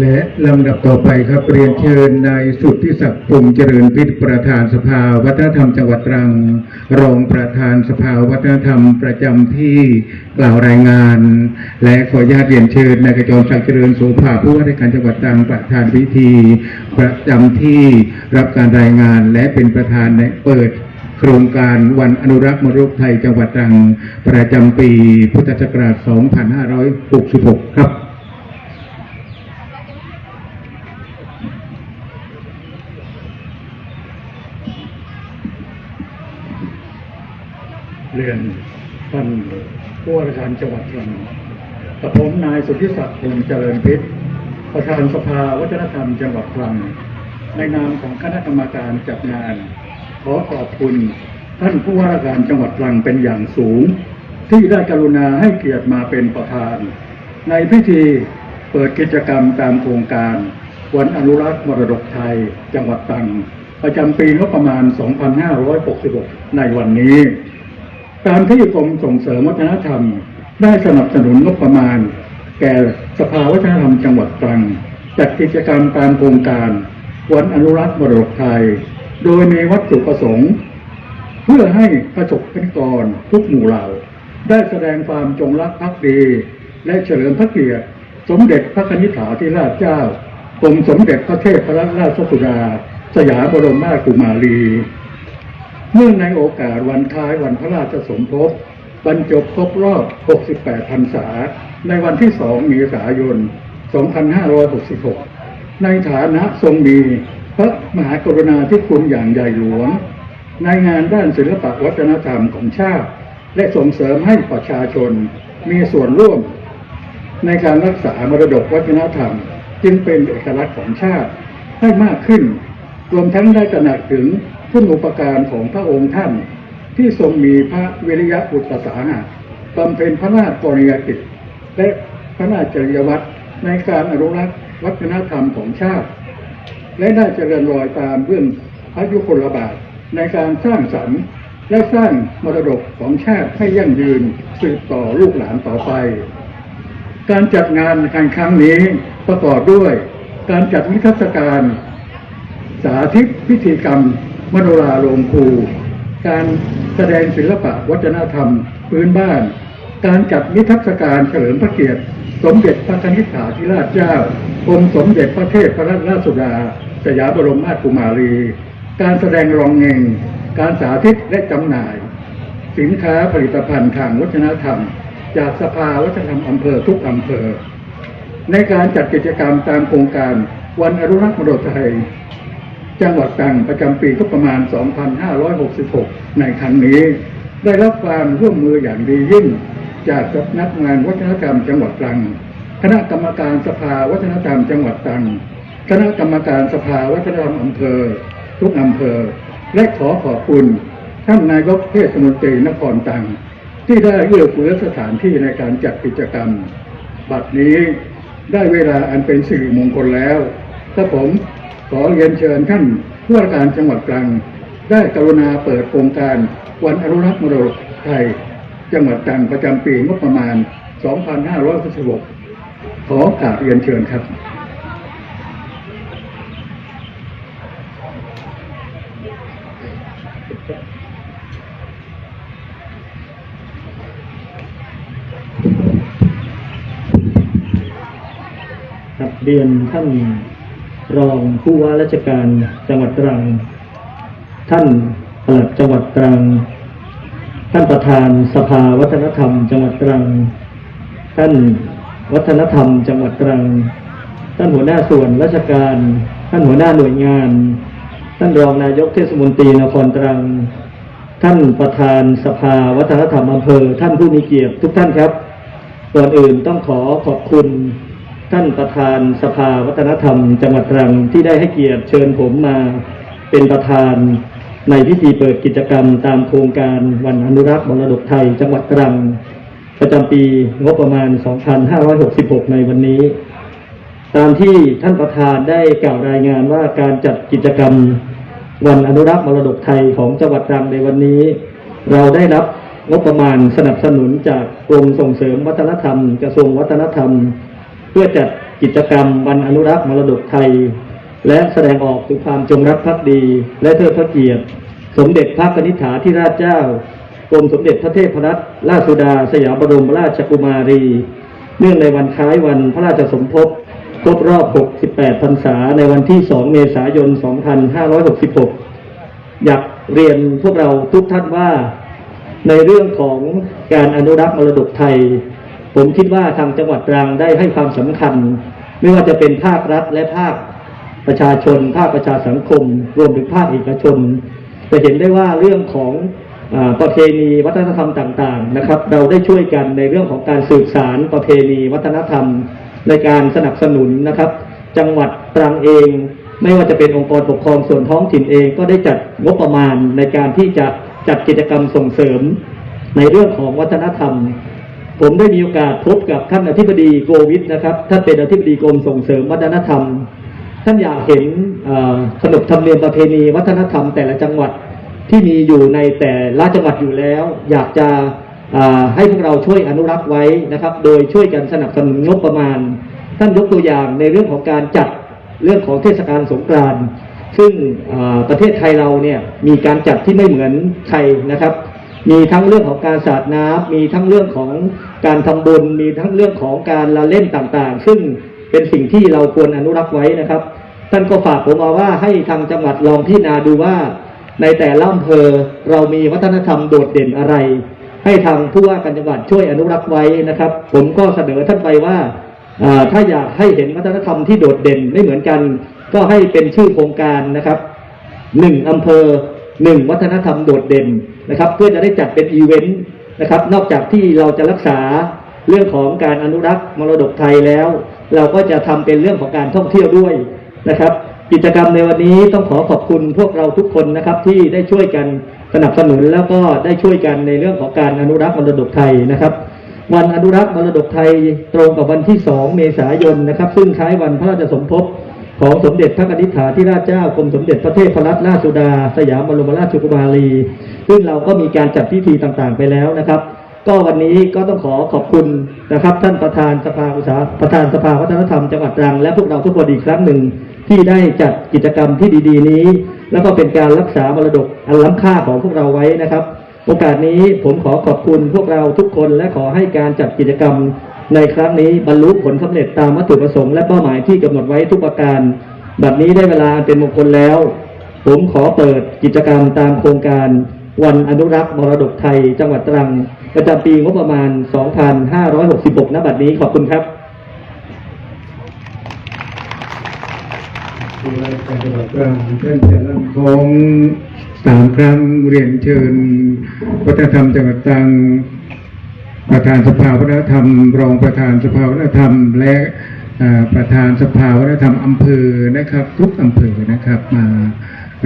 และลำดับต่อไปครับเรียนเชิญนายสุทธิศักดิ์พงษ์เจริญพิษประธานสภาวัฒนธรรมจังหวัดตรัง รองประธานสภาวัฒนธรรมประจำที่กล่าวรายงาน และขออนุญาตเรียนเชิญนายกระจรศักดิ์เจริญโสภาผู้ว่าราชการจังหวัดตรังประธานพิธี ประจำที่รับการรายงาน และเป็นประธานในเปิดโครงการวันอนุรักษ์มรดกไทยจังหวัดตรัง ประจำปีพุทธศักราช 2566 ครับ เรียนท่านผู้ว่าราชการจังหวัดตรังกับผมนายสุทธิศักดิ์พงษ์เจริญพิษประธานสภาวัฒนธรรมจังหวัดตรัง ในนามของคณะกรรมการจัดงาน ขอขอบคุณท่านผู้ว่าราชการจังหวัดตรังเป็นอย่างสูง ที่ได้กรุณาให้เกียรติมาเป็นประธาน ในพิธีเปิดกิจกรรมตามโครงการ วันอนุรักษ์มรดกไทย จังหวัดตรังประจำปีงบประมาณ 2566 ในวันนี้ ตามที่กรมส่งเสริมวัฒนธรรม ได้สนับสนุนงบประมาณ แก่สภาวัฒนธรรมจังหวัดตรังจัดกิจกรรมตามโครงการ วันอนุรักษ์มรดกไทย โดยมีวัตถุประสงค์ เพื่อให้ประสบกนิกรทุกหมู่เหล่า ได้แสดงความจงรักภักดี และเฉลิมพระเกียรติ สมเด็จพระนิธิถาธิราชเจ้ากรมสมเด็จพระเทพรัตนราชสุดา สยามบรมราชกุมารี เนื่องในโอกาสวันคล้ายวันพระราชสมภพบรรจบครบรอบ 68 พรรษา ในวันที่2เมษายน 2566 ในฐานะทรงมีพระมหากรุณาธิคุณอย่างใหญ่หลวง ในงานด้านศิลปวัฒนธรรมของชาติ และส่งเสริมให้ประชาชนมีส่วนร่วม ในการรักษามรดกวัฒนธรรม จึงเป็นเอกลักษณ์ของชาติให้มากขึ้น รวมทั้งได้ตระหนักถึง คุณอุปการของพระองค์ท่าน ที่ทรงมีพระวิริยะอุตสาหะบำเพ็ญพระราชกรณียกิจ และพระราชจริยวัตรในการอนุรักษ์วัฒนธรรมของชาติ และได้เจริญรอยตามเบื้องพระยุคลบาทในการสร้างสรรค์และสร้างมรดกของชาติให้ยั่งยืนสืบต่อลูกหลานต่อไป การจัดงานการครั้งนี้ประกอบด้วย การจัดนิทรรศการ สาธิตพิธีกรรม มโนราโรงครู การแสดงศิลปะวัฒนธรรม พื้นบ้าน การจัดนิทรรศการเฉลิมพระเกียรติ สมเด็จพระนิธิถาธิราชเจ้ากรมสมเด็จพระเทพพระราชสุดา สยามบรมราชกุมารี การแสดงรองเงงการสาธิตและจำหน่าย สินค้าผลิตภัณฑ์ทางวัฒนธรรม จากสภาวัฒนธรรมอำเภอทุกอำเภอ ในการจัดกิจกรรมตามโครงการวันอนุรักษ์มรดไทย จังหวัดตรังประจำปีก็ประมาณ 2566 ในครั้งนี้ ได้รับความร่วมมืออย่างดียิ่ง จากสำนักงานวัฒนธรรมจังหวัดตรัง คณะกรรมการสภาวัฒนธรรมจังหวัดตรัง คณะกรรมการสภาวัฒนธรรมอำเภอ ทุกอำเภอ และขอขอบคุณ ท่านนายกเทศมนตรีนครตรัง ที่ได้เอื้อเฟื้อสถานที่ในการจัดกิจกรรม บัดนี้ได้เวลาอันเป็นสิริมงคลแล้วถ้าผม ขอเรียนเชิญท่านผู้ว่าการจังหวัดตรัง ได้กรุณาเปิดโครงการวันอนุรักษ์มรดกไทย จังหวัดตรังประจำปีงบประมาณ 2566ขอโอกราบเรียนเชิญครับครับเรียนท่าน รองผู้ว่าราชการจังหวัดตรัง ท่านปลัดจังหวัดตรัง ท่านประธานสภาวัฒนธรรม จังหวัดตรัง ท่านวัฒนธรรม จังหวัดตรัง ท่านหัวหน้าส่วนราชการ ท่านหัวหน้าหน่วยงาน ท่านรองนายกเทศมนตรีนครตรัง ท่านประธานสภาวัฒนธรรมอำเภอ ท่านผู้มีเกียรติทุกท่านครับก่อนอื่นต้องขอขอบคุณ ท่านประธานสภาวัฒนธรรม จังหวัดตรังที่ได้ให้เกียรติเชิญผมมาเป็นประธานในพิธีเปิดกิจกรรมตามโครงการวันอนุรักษ์มรดกไทย จังหวัดตรัง ประจำปีงบประมาณ 2566 ในวันนี้ ตามที่ท่านประธานได้กล่าวรายงานว่าการจัดกิจกรรมวันอนุรักษ์มรดกไทยของจังหวัดตรังในวันนี้ เราได้รับงบประมาณสนับสนุนจากกรมส่งเสริมวัฒนธรรม กระทรวงวัฒนธรรม พื่อจัดกิจกรรมวันอนุรักษ์มรดกไทย และแสดงออกถึงความจงรักภักดี และเทิดพระเกียรติ สมเด็จพระนิษฐาธิราชเจ้ากรมสมเด็จพระเทพรัตนราชสุดา สยามบรมราชกุมารี เนื่องในวันคล้ายวันพระราชสมภพครบรอบ 68 พรรษา ในวันที่ 2 เมษายน 2566 อยากเรียนพวกเราทุกท่านว่า ในเรื่องของการอนุรักษ์มรดกไทย ผมคิดว่าทางจังหวัดตรังได้ให้ความสำคัญ ไม่ว่าจะเป็นภาครัฐและภาคประชาชน ภาคประชาสังคม รวมถึงภาคเอกชนจะเห็นได้ว่าเรื่องของอประเพณีวัฒนธรรมต่างๆนะครับ เราได้ช่วยกันในเรื่องของการสืบสารประเพณีวัฒนธรรม ในการสนับสนุนนะครับ จังหวัดตรังเอง ไม่ว่าจะเป็นองค์กรปกครองส่วนท้องถิ่นเองก็ได้จัดงบประมาณในการที่จะจัดกิจกรรมส่งเสริมในเรื่องของวัฒนธรรม ผมได้มีโอกาสพบกับท่านอธิบดีโกวิทนะครับ ท่านเป็นอธิบดีกรมส่งเสริมวัฒนธรรม ท่านอยากเห็นขนบธรรมเนียมประเพณีวัฒนธรรมแต่ละจังหวัดที่มีอยู่ในแต่ละจังหวัดอยู่แล้ว อยากจะให้พวกเราช่วยอนุรักษ์ไว้นะครับ โดยช่วยกันสนับสนุนงบประมาณ ท่านยกตัวอย่างในเรื่องของการจัดเรื่องของเทศกาลสงกรานต์ซึ่งประเทศไทยเราเนี่ยมีการจัดที่ไม่เหมือนใครนะครับ มีทั้งเรื่องของการสาดน้ำมีทั้งเรื่องของการทำบุญ มีทั้งเรื่องของการละเล่นต่างๆ ซึ่งเป็นสิ่งที่เราควรอนุรักษ์ไว้นะครับ ท่านก็ฝากผมมาว่าให้ทางจังหวัดลองพิจารณาดูว่า ในแต่ละอำเภอเรามีวัฒนธรรมโดดเด่นอะไร ให้ทางผู้ว่าการจังหวัดช่วยอนุรักษ์ไว้นะครับ ผมก็เสนอท่านไปว่าอ่าถ้าอยากให้เห็นวัฒนธรรมที่โดดเด่นไม่เหมือนกัน ก็ให้เป็นชื่อโครงการนะครับหนึ่งอำเภอ หนึ่งวัฒนธรรมโดดเด่นนะครับ เพื่อจะได้จัดเป็นอีเวนต์นะครับ นอกจากที่เราจะรักษาเรื่องของการอนุรักษ์มรดกไทยแล้ว เราก็จะทำเป็นเรื่องของการท่องเที่ยวด้วยนะครับ กิจกรรมในวันนี้ต้องขอขอบคุณพวกเราทุกคนนะครับที่ได้ช่วยกันสนับสนุนแล้วก็ได้ช่วยกันในเรื่องของการอนุรักษ์มรดกไทยนะครับ วันอนุรักษ์มรดกไทยตรงกับวันที่ 2 เมษายนนะครับ ซึ่งคล้ายวันพระราชสมภพ ของสมเด็จพระนิษฐาธิราชเจ้ากรมสมเด็จพระเทพรัตนราชสุดา สยามบรมราชกุมารี ซึ่งเราก็มีการจัดพิธีต่างๆไปแล้วนะครับ ก็วันนี้ก็ต้องขอขอบคุณนะครับ ท่านประธานสภาอุตสาหประธานสภาวัฒนธรรมจังหวัดตรังและพวกเราทุกคนอีกครั้งหนึ่งที่ได้จัดกิจกรรมที่ดี ๆ นี้ แล้วก็เป็นการรักษามรดกอันล้ำค่าของพวกเราไว้นะครับ โอกาสนี้ผมขอขอบคุณพวกเราทุกคนและขอให้การจัดกิจกรรม ในครั้งนี้บรรลุผลสำเร็จตามวัตถุประสงค์และเป้าหมายที่กำหนดไว้ทุกประการ บัดนี้ได้เวลาอันเป็นมงคลแล้ว ผมขอเปิดกิจกรรมตามโครงการ วันอนุรักษ์มรดกไทย จังหวัดตรัง ประจำปีงบประมาณ 2566 ณ บัดนี้ขอบคุณครับผู้ว่าราชการจังหวัดตรังท่านจะรับของสามครั้งเรียนเชิญวัฒนธรรมจังหวัดตรัง ประธานสภาวัฒนธรรม รองประธานสภาวัฒนธรรม และประธานสภาวัฒนธรรมอำเภอนะครับ ทุกอำเภอนะครับมา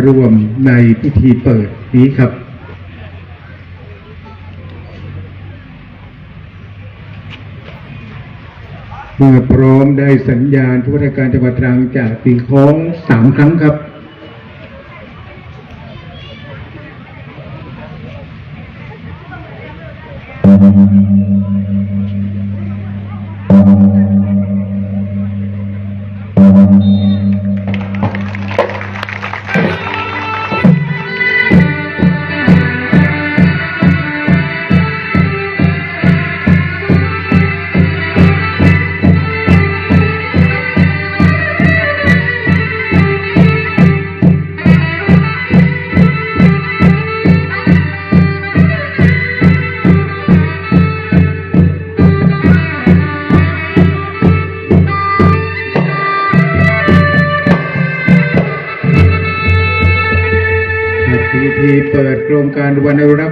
รวมในพิธีเปิดนี้ครับเมื่อพร้อมได้สัญญาณผู้ว่าราชการจังหวัดตรังจากตีโค้งสามครั้งครับ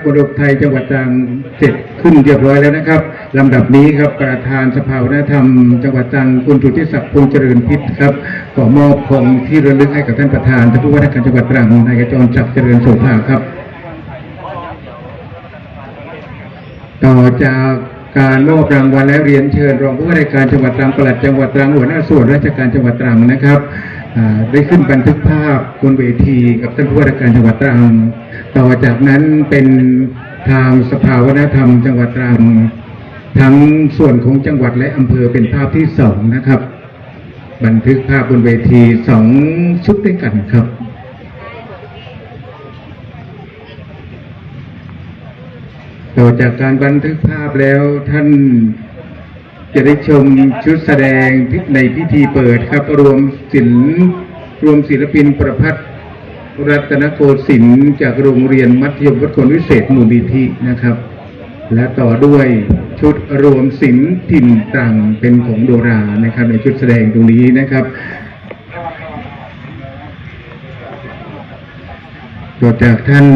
วันอนุรักษ์มไทยจังหวัดตรังเสร็จขึ้นเรียบร้อยแล้วนะครับลำดับนี้ครับประธานสภาวัฒนธรรม จังหวัดตรังคุณสุทธิศักดิ์พงเจริญพิษครับขอมอบของที่ระลึกให้กับท่านประธานท่านผู้ว่าราชการจังหวัดตรังนายกจรศักเจริญโสภาครับ ต่อจากการมอบรางวัลและเรียนเชิญรองผู้ว่าราชการจังหวัดตรังปลัดจังหวัดตรังหัวหน้าส่วนราชการจังหวัดตรังนะครับได้ขึ้นบันทึกภาพบนเวทีกับท่านผู้ว่าราชการจังหวัดตรัง ต่อจากนั้นเป็นทางสภาวัฒนธรรม จังหวัดตรังทั้งส่วนของจังหวัดและอำเภอเป็นภาพที่สองนะครับ บันทึกภาพบนเวทีสองชุดด้วยกันครับต่อจากการบันทึกภาพแล้วท่านจะได้ชมชุดแสดงในพิธีเปิดครับ รวมศิลรวมศิลปินประพัฒน์ รัตนโกสินทร์จากโรงเรียนมัธยมวัดคนวิเศษมูลนิธินะครับ และต่อด้วยชุดรวมศิลป์ถิ่นตรังเป็นของโดรานะครับ ในชุดแสดงตรงนี้นะครับต่อจากท่าน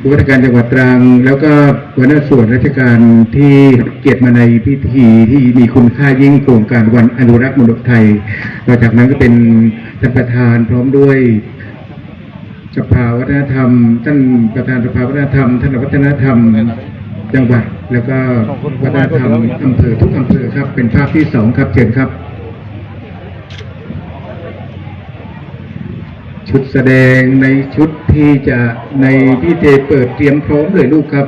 ผู้ว่าราชการจังหวัดตรัง แล้วก็หัวหน้าส่วนราชการที่เกียรติมาในพิธีที่มีคุณค่ายิ่งโครงการวันอนุรักษ์มรดกไทย ต่อจากนั้นก็เป็นท่านประธานพร้อมด้วย สภาวัฒนธรรม ท่านประธานสภาวัฒนธรรม ท่านวัฒนธรรมจังหวัด แล้วก็วัฒนธรรมอำเภอทุกอำเภอครับ เป็นภาพที่สองครับเชิญครับ ชุดแสดงในชุดที่จะในพิธีเปิดเตรียมพร้อมเลยลูกครับ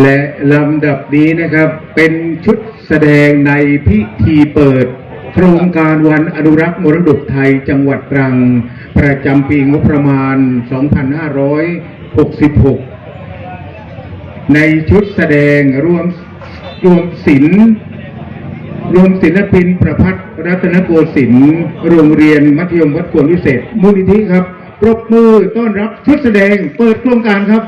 และลำดับนี้นะครับเป็นชุดแสดงในพิธีเปิด โครงการวันอนุรักษ์มรดกไทยจังหวัดตรัง ประจำปีงบประมาณ 2566 ในชุดแสดงรวมรวมศิลป์รวมศิลปินประพัฒน์รัตนโกสินทร์โรงเรียนมัธยมวัดกวนวิเศษ มูลนิธิครับปรบมือต้อนรับชุดแสดงเปิดโครงการครับ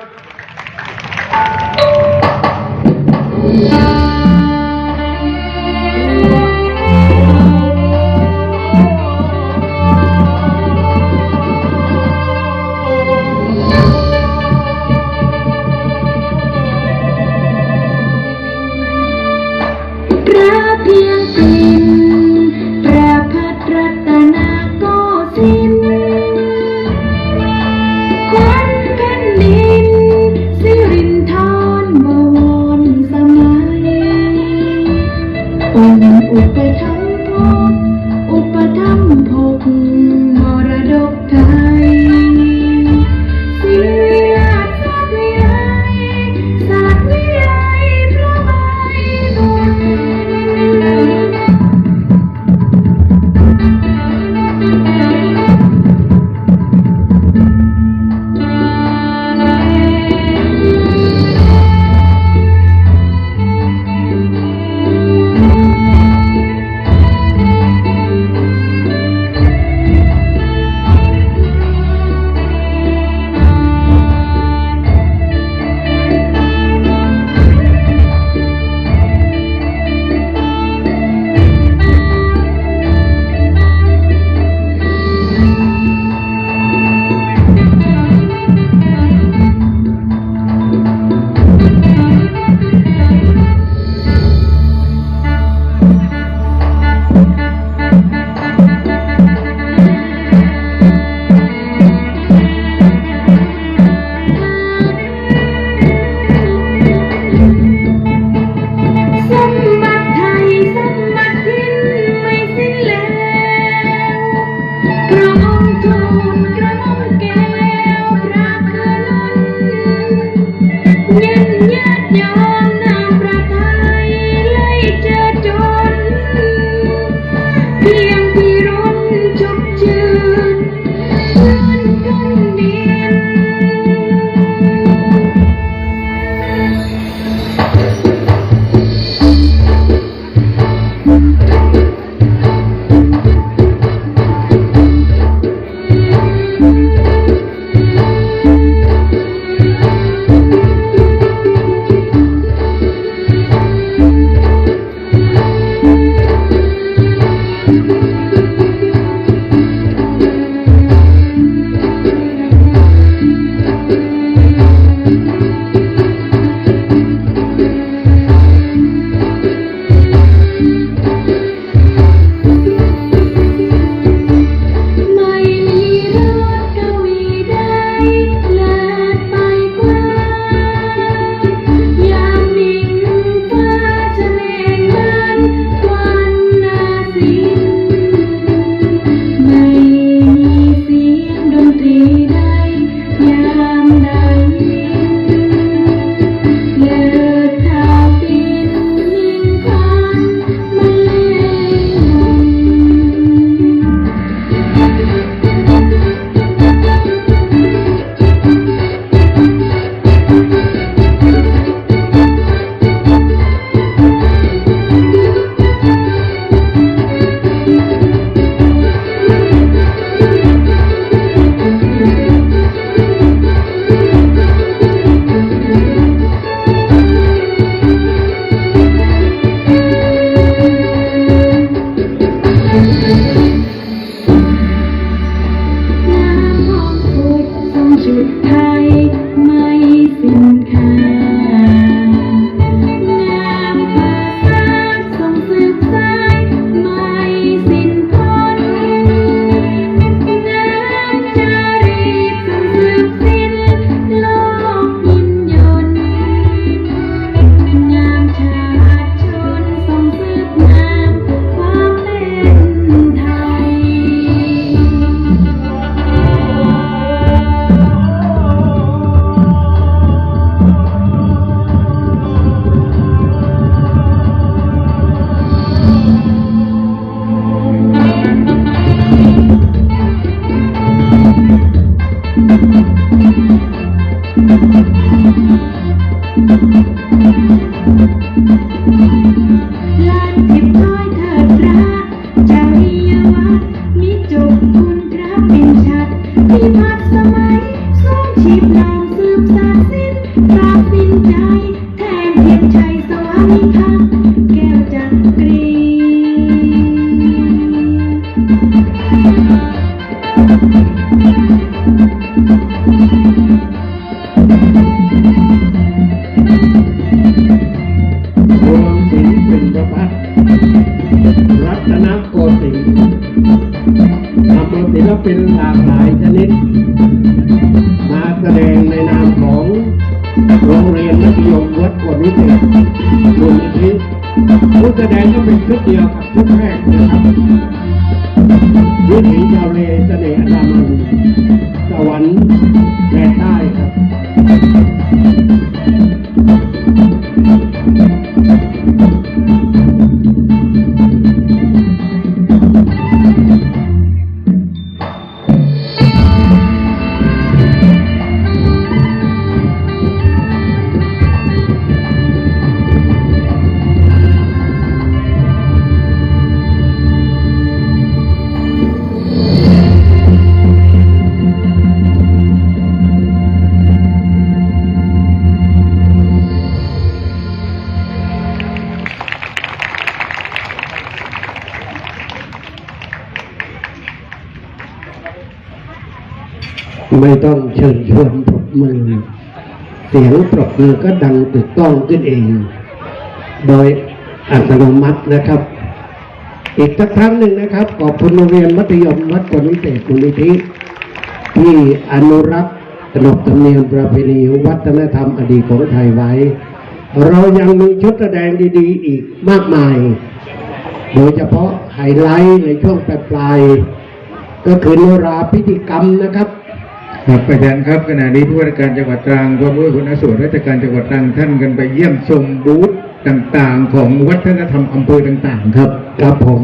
Thank you. รัตนโกสินทร์นำศิลปินหลากหลายชนิด มาแสดงในนามของโรงเรียนมัธยมวัดกวนวิเศษมูลนิธิผู้แสดงก็เป็นชุดเดียวกับชุดแรกนะครับวิถีชาวเลเสน่ห์อันดามันสวรรค์แดนใต้ครับไม่ ต้องเชิญชวนปรบมือ เสียงปรบมือก็ดังถูกต้องขึ้นเอง โดยอัตโนมัตินะครับ อีกสักครั้งหนึ่งนะครับ ขอบคุณโรงเรียนมัธยมวัดกวนวิเศษมูลนิธิที่อนุรักษ์ขนบธรรมเนียมประเพณีวัฒนธรรมอดีตของไทยไว้ เรายังมีชุดแสดงดีๆ อีกมากมาย โดยเฉพาะไฮไลท์ในช่วงปลายๆก็คือโนราพิธีกรรมนะครับ ครับอาจารย์ครับขณะนี้ผู้ว่าการจังหวัดตรังพร้อมด้วยหัวหน้าส่วนราชการจังหวัดตรังท่านกันไปเยี่ยมชมบูธต่างๆ ของวัฒนธรรมอำเภอต่างๆ ครับ ครับผม